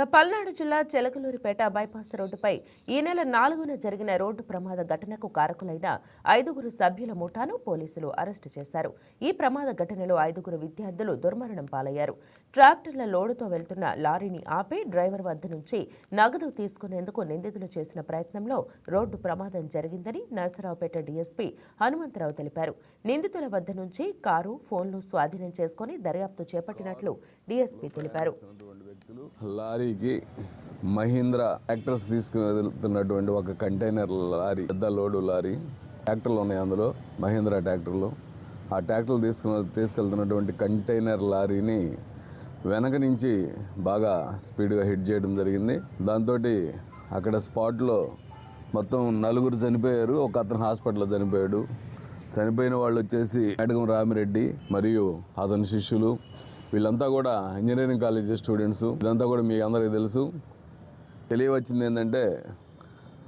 ఇక పల్నాడు జిల్లా చెలకలూరిపేట బైపాస్ రోడ్డుపై ఈ నెల నాలుగున జరిగిన రోడ్డు ప్రమాద ఘటనకు కారకులైన ఐదుగురు సభ్యుల ముఠాను పోలీసులు అరెస్టు చేశారు. ఈ ప్రమాద ఘటనలో ఐదుగురు విద్యార్థులు దుర్మరణం పాలయ్యారు. ట్రాక్టర్ల లోడుతో వెళ్తున్న లారీని ఆపి డ్రైవర్ వద్ద నుంచి నగదు తీసుకునేందుకు నిందితులు చేసిన ప్రయత్నంలో రోడ్డు ప్రమాదం జరిగిందని నరసరావుపేట డీఎస్పీ హనుమంతరావు తెలిపారు. నిందితుల వద్ద నుంచి కారు ఫోన్లు స్వాధీనం చేసుకుని దర్యాప్తు చేపట్టినట్లు డీఎస్పీ తెలిపారు. లారీ లారీకి మహీంద్రా ట్రాక్టర్స్ తీసుకుని వెళ్తున్నటువంటి ఒక కంటైనర్ లారీ పెద్ద లోడు లారీ ట్రాక్టర్లు ఉన్నాయి అందులో మహీంద్రా ట్రాక్టర్లు. ఆ ట్రాక్టర్లు తీసుకుని తీసుకెళ్తున్నటువంటి కంటైనర్ లారీని వెనక నుంచి బాగా స్పీడ్గా హిట్ చేయడం జరిగింది. దాంతో అక్కడ స్పాట్లో మొత్తం నలుగురు చనిపోయారు ఒక అతను హాస్పిటల్లో చనిపోయాడు. చనిపోయిన వాళ్ళు వచ్చేసి మేడగం రామిరెడ్డి మరియు అతని శిష్యులు వీళ్ళంతా కూడా ఇంజనీరింగ్ కాలేజ్ స్టూడెంట్స్. వీళ్ళంతా కూడా మీ అందరికీ తెలుసు. తెలియవచ్చింది ఏంటంటే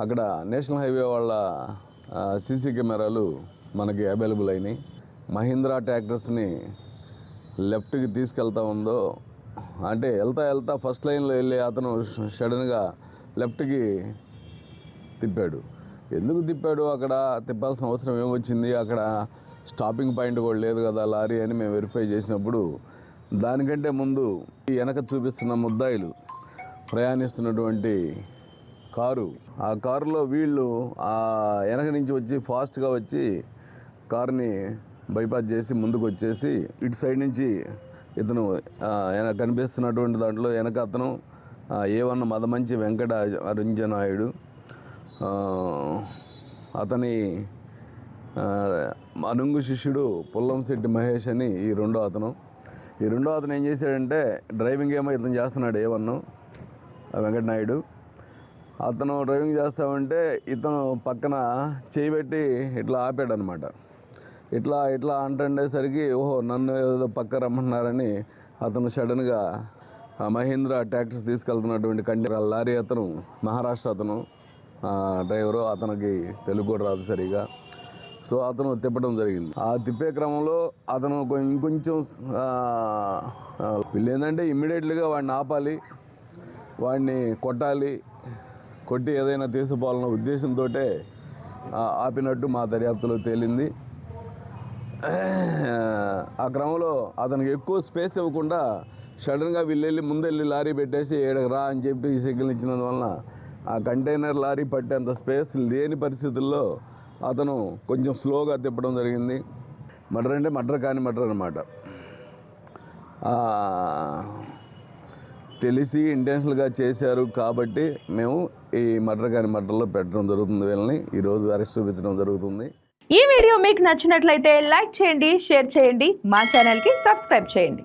అక్కడ నేషనల్ హైవే వాళ్ళ సీసీ కెమెరాలు మనకి అవైలబుల్ అయినాయి. మహీంద్రా ట్రాక్టర్స్ని లెఫ్ట్కి తీసుకెళ్తా ఉందో అంటే వెళ్తా వెళ్తా ఫస్ట్ లైన్లో వెళ్ళి అతను సడన్గా లెఫ్ట్కి తిప్పాడు. ఎందుకు తిప్పాడు? అక్కడ తిప్పాల్సిన అవసరం ఏమొచ్చింది? అక్కడ స్టాపింగ్ పాయింట్ కూడా లేదు కదా లారీ అని మేము వెరిఫై చేసినప్పుడు దానికంటే ముందు ఈ వెనక చూపిస్తున్న ముద్దాయిలు ప్రయాణిస్తున్నటువంటి కారు. ఆ కారులో వీళ్ళు ఆ వెనక నుంచి వచ్చి ఫాస్ట్గా వచ్చి కారుని బైపాస్ చేసి ముందుకు వచ్చేసి ఇటు సైడ్ నుంచి ఇతను కనిపిస్తున్నటువంటి దాంట్లో వెనక అతను ఏవన్న మదమంచి వెంకట అరుంజనాయుడు అతని అనుంగు శిష్యుడు పుల్లంశెట్టి మహేష్ అని ఈ రెండో అతను. ఈ రెండో అతను ఏం చేశాడంటే డ్రైవింగ్ ఏమో ఇతను చేస్తున్నాడు ఏ వన్ వెంకటనాయుడు. అతను డ్రైవింగ్ చేస్తామంటే ఇతను పక్కన చేయి పెట్టి ఇట్లా ఆపాడనమాట. ఇట్లా ఇట్లా అంటుండేసరికి ఓహో నన్ను ఏదో పక్క రమ్మంటున్నారని అతను సడన్గా ఆ మహీంద్రా ట్యాక్సీస్ తీసుకెళ్తున్నటువంటి కంటే లారీ అతను మహారాష్ట్ర అతను డ్రైవరు అతనికి తెలుగు కూడా రాదు సరిగా. సో అతను తిప్పడం జరిగింది. ఆ తిప్పే క్రమంలో అతను కొ- ఇంకొంచెం వీళ్ళు ఏంటంటే ఇమ్మీడియట్లీగా వాడిని ఆపాలి వాడిని కొట్టాలి కొట్టి ఏదైనా తీసుకుపోవాలన్న ఉద్దేశంతో ఆపినట్టు మా దర్యాప్తులో తేలింది. ఆ క్రమంలో అతనికి ఎక్కువ స్పేస్ ఇవ్వకుండా సడన్గా వీళ్ళు వెళ్ళి ముందెళ్ళి లారీ పెట్టేసి ఏడకి రా అని చెప్పి సిగ్నల్ ఇచ్చినందువలన ఆ కంటైనర్ లారీ పట్టేంత స్పేస్ లేని పరిస్థితుల్లో అతను కొంచెం స్లోగా తిప్పడం జరిగింది. మర్డర్ అంటే మర్డర్ కాని మర్డర్ అనమాట తెలిసి ఇంటెన్షనల్గా చేశారు కాబట్టి మేము ఈ మర్డర్ కాని మర్డర్లో పెట్టడం జరుగుతుంది వీళ్ళని. ఈరోజు అరెస్ట్ చూపించడం జరుగుతుంది. ఈ వీడియో మీకు నచ్చినట్లయితే లైక్ చేయండి షేర్ చేయండి మా ఛానల్కి సబ్స్క్రైబ్ చేయండి.